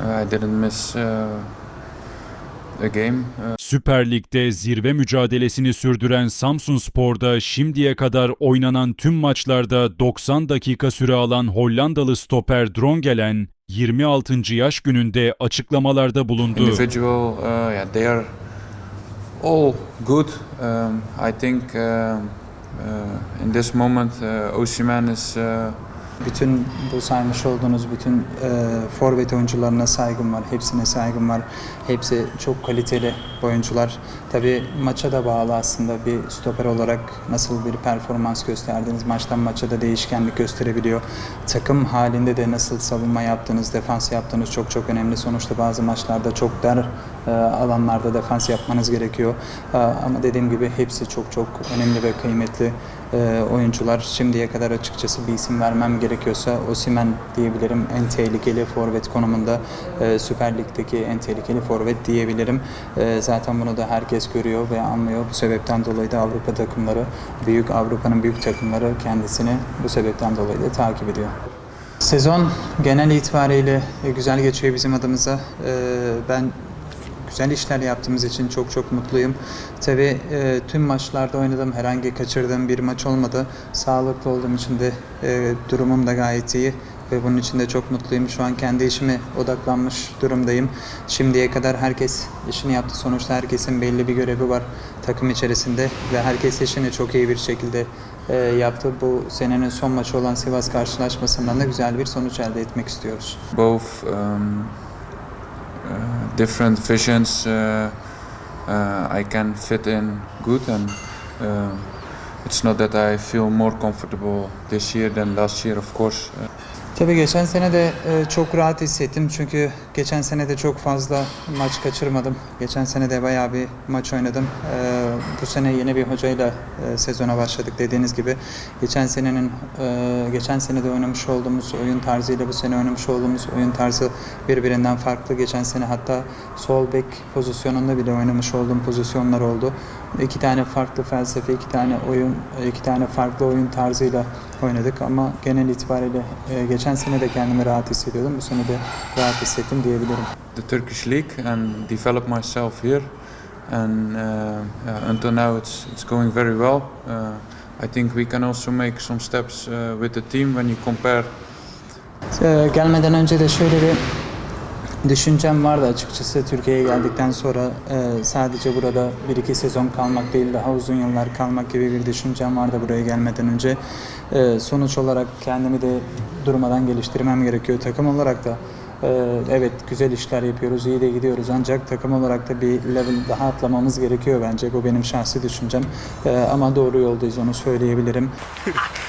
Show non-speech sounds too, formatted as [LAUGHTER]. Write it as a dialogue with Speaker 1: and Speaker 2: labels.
Speaker 1: I didn't miss a game. Uh,
Speaker 2: Süper Lig'de zirve mücadelesini sürdüren Samsunspor'da şimdiye kadar oynanan tüm maçlarda 90 dakika süre alan Hollandalı stoper Drongelen 26. yaş gününde açıklamalarda bulundu.
Speaker 1: individual, uh, yeah, they are all good. Um, I think um, uh, in this moment, uh, Osimhen is. Uh,
Speaker 3: Bütün bu saymış olduğunuz bütün e, forvet oyuncularına saygım var. Hepsine saygım var. Hepsi çok kaliteli oyuncular. Tabii maça da bağlı aslında bir stoper olarak nasıl bir performans gösterdiniz. Maçtan maça da değişkenlik gösterebiliyor. Takım halinde de nasıl savunma yaptığınız, defans yaptığınız çok çok önemli. Sonuçta bazı maçlarda çok dar e, alanlarda defans yapmanız gerekiyor. E, ama dediğim gibi hepsi çok çok önemli ve kıymetli e, oyuncular. Şimdiye kadar açıkçası bir isim vermem gerekiyorsa Osimen diyebilirim. En tehlikeli forvet konumunda e, Süper Lig'deki en tehlikeli forvet diyebilirim. E, zaten bunu da herkes görüyor ve anlıyor. Bu sebepten dolayı da Avrupa takımları, büyük Avrupa'nın büyük takımları kendisini bu sebepten dolayı da takip ediyor. Sezon genel itibariyle güzel geçiyor bizim adımıza. E, Ben güzel işler yaptığımız için çok çok mutluyum. Tabii e, tüm maçlarda oynadım. Herhangi kaçırdığım bir maç olmadı. Sağlıklı olduğum için de e, durumum da gayet iyi ve bunun için de çok mutluyum. Şu an kendi işime odaklanmış durumdayım. Şimdiye kadar herkes işini yaptı. Sonuçta herkesin belli bir görevi var takım içerisinde ve herkes işini çok iyi bir şekilde e, yaptı. Bu senenin son maçı olan Sivas karşılaşmasından da güzel bir sonuç elde etmek istiyoruz.
Speaker 1: both um, different visions uh, uh, I can fit in good and uh, it's not that I feel more comfortable this year than last year of course. Uh,
Speaker 3: Tabii geçen sene de e, çok rahat hissettim çünkü geçen sene de çok fazla maç kaçırmadım. Geçen sene de bayağı bir maç oynadım. E, bu sene yeni bir hocayla e, sezona başladık dediğiniz gibi. Geçen senenin geçen sene de oynamış olduğumuz oyun tarzıyla bu sene oynamış olduğumuz oyun tarzı birbirinden farklı. Geçen sene hatta sol bek pozisyonunda bile oynamış olduğum pozisyonlar oldu. İki tane farklı felsefe, iki tane oyun, iki tane farklı oyun tarzıyla oynadık ama genel itibariyle e, geçen sene de kendimi rahat hissediyordum. Bu sene de rahat hissettim diyebilirim.
Speaker 1: the Turkish league and develop myself here and uh, yeah, until now it's it's going very well uh, I think we can also make some steps uh, with the team when you compare
Speaker 3: Ee, gelmeden önce de şöyle bir düşüncem vardı açıkçası Türkiye'ye geldikten sonra e, sadece burada bir iki sezon kalmak değil daha uzun yıllar kalmak gibi bir düşüncem vardı buraya gelmeden önce. E, sonuç olarak kendimi de durmadan geliştirmem gerekiyor takım olarak da. e, evet güzel işler yapıyoruz, iyi de gidiyoruz ancak takım olarak da bir level daha atlamamız gerekiyor bence. Bu benim şahsi düşüncem. E, ama doğru yoldayız onu söyleyebilirim. [LAUGHS]